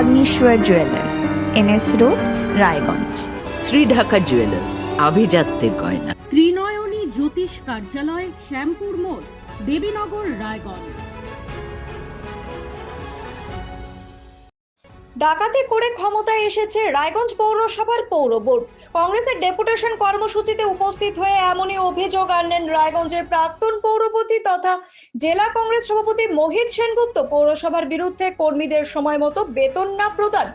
Agneshwar jewellers NS road Raiganj Shri Dhaka jewellers আভিজাত্যের গয়না ত্রিনয়নী জ্যোতিষ কার্যালয় শ্যামপুর মোড় দেবীনগর রায়গঞ্জ। ডাকাতি করে ক্ষমতায় এসেছে রায়গঞ্জ পৌরসভার পৌর বোর্ড। কংগ্রেসের ডেপুটেশন কর্মসূচিতে উপস্থিত হয়ে এমনই অভিযোগ আনলেন রায়গঞ্জের প্রাক্তন পৌরপতি তথা জেলা কংগ্রেস সভাপতি মোহিত সেনগুপ্ত। পৌরসভার বিরুদ্ধে কর্মীদের সময় মতো বেতন না প্রদান,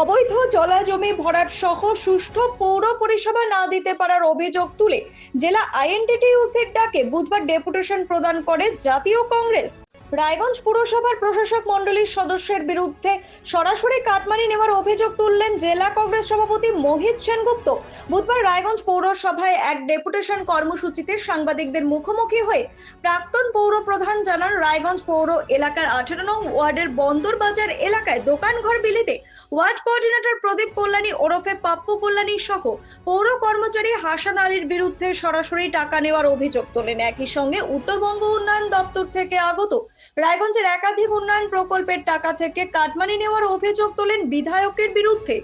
অবৈধ জলা জমি ভরাট সহ সুষ্ঠু পৌর পরিষেবা না দিতে পারার অভিযোগ তুলে জেলা আইএনটিটিউসির ডাকে বুধবার ডেপুটেশন প্রদান করে জাতীয় কংগ্রেস। রায়গঞ্জ পুরসভার প্রশাসক মণ্ডলীর সদস্যের বিরুদ্ধে সরাসরি কাটমানি নেওয়ার অভিযোগ তুললেন জেলা কংগ্রেস সভাপতি মোহিত সেনগুপ্ত। বুধবার রায়গঞ্জ পৌরসভায় এক ডেপুটেশন কর্মসূচিতে সাংবাদিকদের মুখোমুখি হয়ে প্রাক্তন পৌর প্রধান জানান, রায়গঞ্জ পৌর এলাকার আঠেরো নং ওয়ার্ডের বন্দর বাজার এলাকায় দোকানঘর বিলিতে ওয়ার্ড কোঅর্ডিনেটর প্রদীপ কল্যাণী, ওরফে পাপ্পু কল্যাণী সহ পৌর কর্মচারী হাসান আলীর বিরুদ্ধে সরাসরি টাকা নেওয়ার অভিযোগ তোলেন। একই সঙ্গে উত্তরবঙ্গ উন্নয়ন দপ্তর থেকে আগত রায়গঞ্জের একাধিক উন্নয়ন প্রকল্পের টাকা থেকে কাটমানি নেওয়ার অভিযোগ তোলেন বিধায়কের বিরুদ্ধে।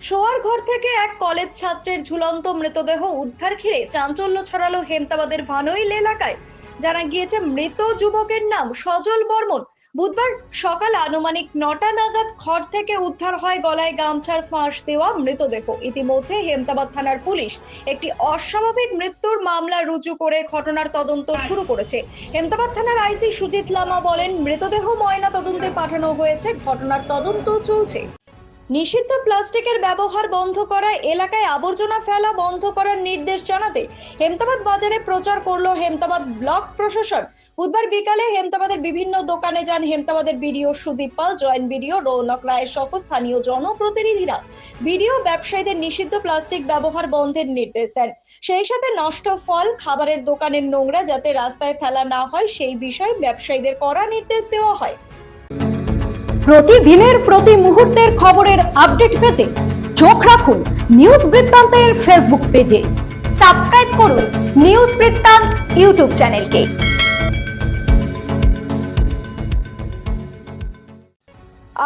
শোয়ার ঘর থেকে এক কলেজ ছাত্রের ঝুলন্ত মৃতদেহ উদ্ধার ঘিরে চাঞ্চল্য ছড়ালো হেমতাবাদের ভানইল এলাকায়। জানা গিয়েছে, মৃত যুবকের নাম সজল বর্মন। বুধবার সকাল আনুমানিক নটা নাগাদ খড় থেকে উদ্ধার হয় গলায় গামছার ফাঁস দেওয়া মৃতদেহ। ইতিমধ্যে হেমতাবাদ থানার পুলিশ একটি অস্বাভাবিক মৃত্যুর মামলা রুজু করে ঘটনার তদন্ত শুরু করেছে। হেমতাবাদ থানার আইসি সুজিত লামা বলেন, মৃতদেহ ময়না তদন্তে পাঠানো হয়েছে, ঘটনার তদন্ত চলছে। নিষিদ্ধ প্লাস্টিকের ব্যবহার বন্ধ করা এলাকায় আবর্জনা ফেলা বন্ধ করার নির্দেশ জানাতে হেমতাবাদ বাজারে প্রচার করল হেমতাবাদ ব্লক প্রশাসন। বুধবার বিকালে হেমতাবাদের বিভিন্ন দোকানে যান হেমতাবাদের BDO Sudip Pal, joint BDO Rounak রায়ের সহ স্থানীয় জনপ্রতিনিধিরা। বিডিও ব্যবসায়ীদের নিষিদ্ধ প্লাস্টিক ব্যবহার বন্ধের নির্দেশ দেন। সেই সাথে নষ্ট ফল, খাবারের দোকানের নোংরা যাতে রাস্তায় ফেলা না হয়, সেই বিষয়ে ব্যবসায়ীদের কড়া নির্দেশ দেওয়া হয়। প্রতিদিনের প্রতি মুহূর্তের খবরের আপডেট পেতে চোখ রাখুন নিউজ বৃত্তান্তের ফেসবুক পেজে সাবস্ক্রাইব করুন নিউজ বৃত্তান্ত ইউটিউব চ্যানেলকে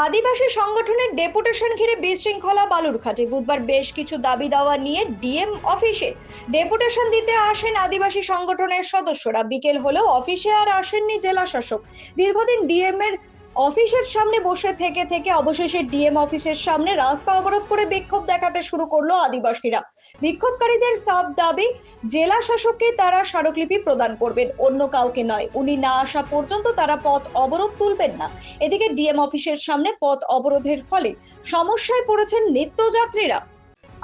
আদিবাসী সংগঠনের ডেপুটেশন ঘিরে বিশৃঙ্খলা বালুরঘাটে। বুধবার বেশ কিছু দাবি দাওয়া নিয়ে ডিএম অফিসে ডেপুটেশন দিতে আসেন আদিবাসী সংগঠনের সদস্যরা। বিকেল হলেও অফিসে আর আসেননি জেলা শাসক দীর্ঘদিন ডিএম এর অফিসের সামনে বসে থেকে থেকে অবশেষে ডিএম অফিসের সামনে রাস্তা অবরোধ করে বিক্ষোভ দেখাতে শুরু করল আদিবাসীরা। বিক্ষোভকারীদের সাব দাবি, জেলা শাসককে তারা স্মারকলিপি প্রদান করবেন, অন্য কাউকে নয়। উনি না আসা পর্যন্ত তারা পথ অবরোধ তুলবেন না। এদিকে ডিএম অফিসের সামনে পথ অবরোধের ফলে সমস্যায় পড়েছেন নিত্যযাত্রীরা।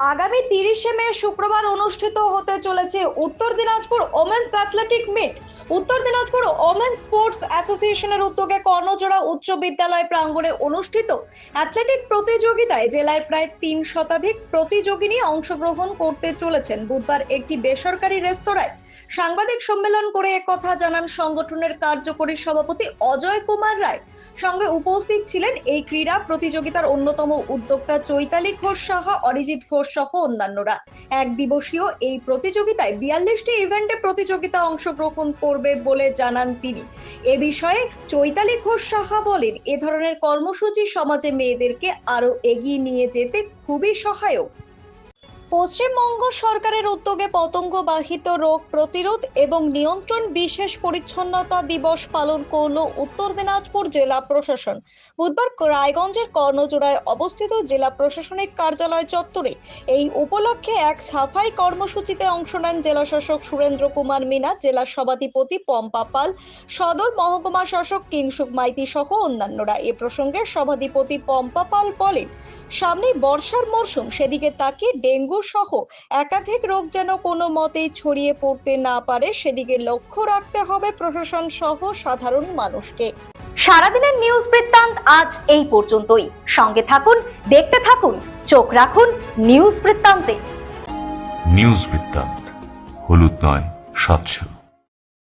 আগামী তিরিশে মে শুক্রবার অনুষ্ঠিত হতে চলেছে উত্তর দিনাজপুর ওমেন্স অ্যাথলেটিক মিট। উত্তর দিনাজপুর ওমেন স্পোর্টস অ্যাসোসিয়েশনের উদ্যোগে কর্ণজোড়া উচ্চ বিদ্যালয় প্রাঙ্গণে অনুষ্ঠিত অ্যাথলেটিক প্রতিযোগিতায় জেলার প্রায় তিন শতাধিক প্রতিযোগিনী অংশগ্রহণ করতে চলেছেন। বুধবার একটি বেসরকারি রেস্তোরাঁয় সাংবাদিক সম্মেলন করে একথা জানান সংগঠনের কার্যকরী সভাপতি অজয় কুমার রায়। সঙ্গে উপস্থিত ছিলেন এই ক্রীড়া প্রতিযোগিতার অন্যতম উদ্যোক্তা চৈতালি ঘোষ সাহা, অরিজিৎ ঘোষ সহ অন্যান্যরা। এক দিবসীয় এই প্রতিযোগিতায় বিয়াল্লিশটি ইভেন্টে প্রতিযোগিতা অংশগ্রহণ করবে বলে জানান তিনি। এ বিষয়ে চৈতালি ঘোষ সাহা বলেন, এ ধরনের কর্মসূচি সমাজে মেয়েদেরকে আরও এগিয়ে নিয়ে যেতে খুবই সহায়ক। পশ্চিমবঙ্গ সরকারের উদ্যোগে পতঙ্গবাহিত রোগ প্রতিরোধ এবং নিয়ন্ত্রণ বিশেষ পরিচ্ছন্নতা দিবস পালন করল উত্তর দিনাজপুর জেলা প্রশাসন। বুধবার রায়গঞ্জের কর্ণজোড়ায় অবস্থিত জেলা প্রশাসনিক কার্যালয় চত্বরে এই উপলক্ষে এক সাফাই কর্মসূচিতে অংশ নেন জেলা শাসক সুরেন্দ্র কুমার মিনা, জেলা সভাধিপতি পম্পা পাল, সদর মহকুমা শাসক কিংসুক মাইতি সহ অন্যান্যরা। এ প্রসঙ্গে সভাধিপতি পম্পা পাল বলেন সামনে বর্ষার মরশুম, সেদিকে তাকিয়ে ডেঙ্গু সহ একাধিক রোগ যেন কোনো মতেই ছড়িয়ে পড়তে না পারে সেদিকে লক্ষ্য রাখতে হবে প্রশাসন সহ সাধারণ মানুষকে। সারাদিনের নিউজ বৃত্তান্ত আজ এই পর্যন্তই। সঙ্গে থাকুন দেখতে থাকুন চোখ রাখুন নিউজ বৃত্তান্তে। নিউজ বৃত্তান্ত হলুদ নয় স্বচ্ছ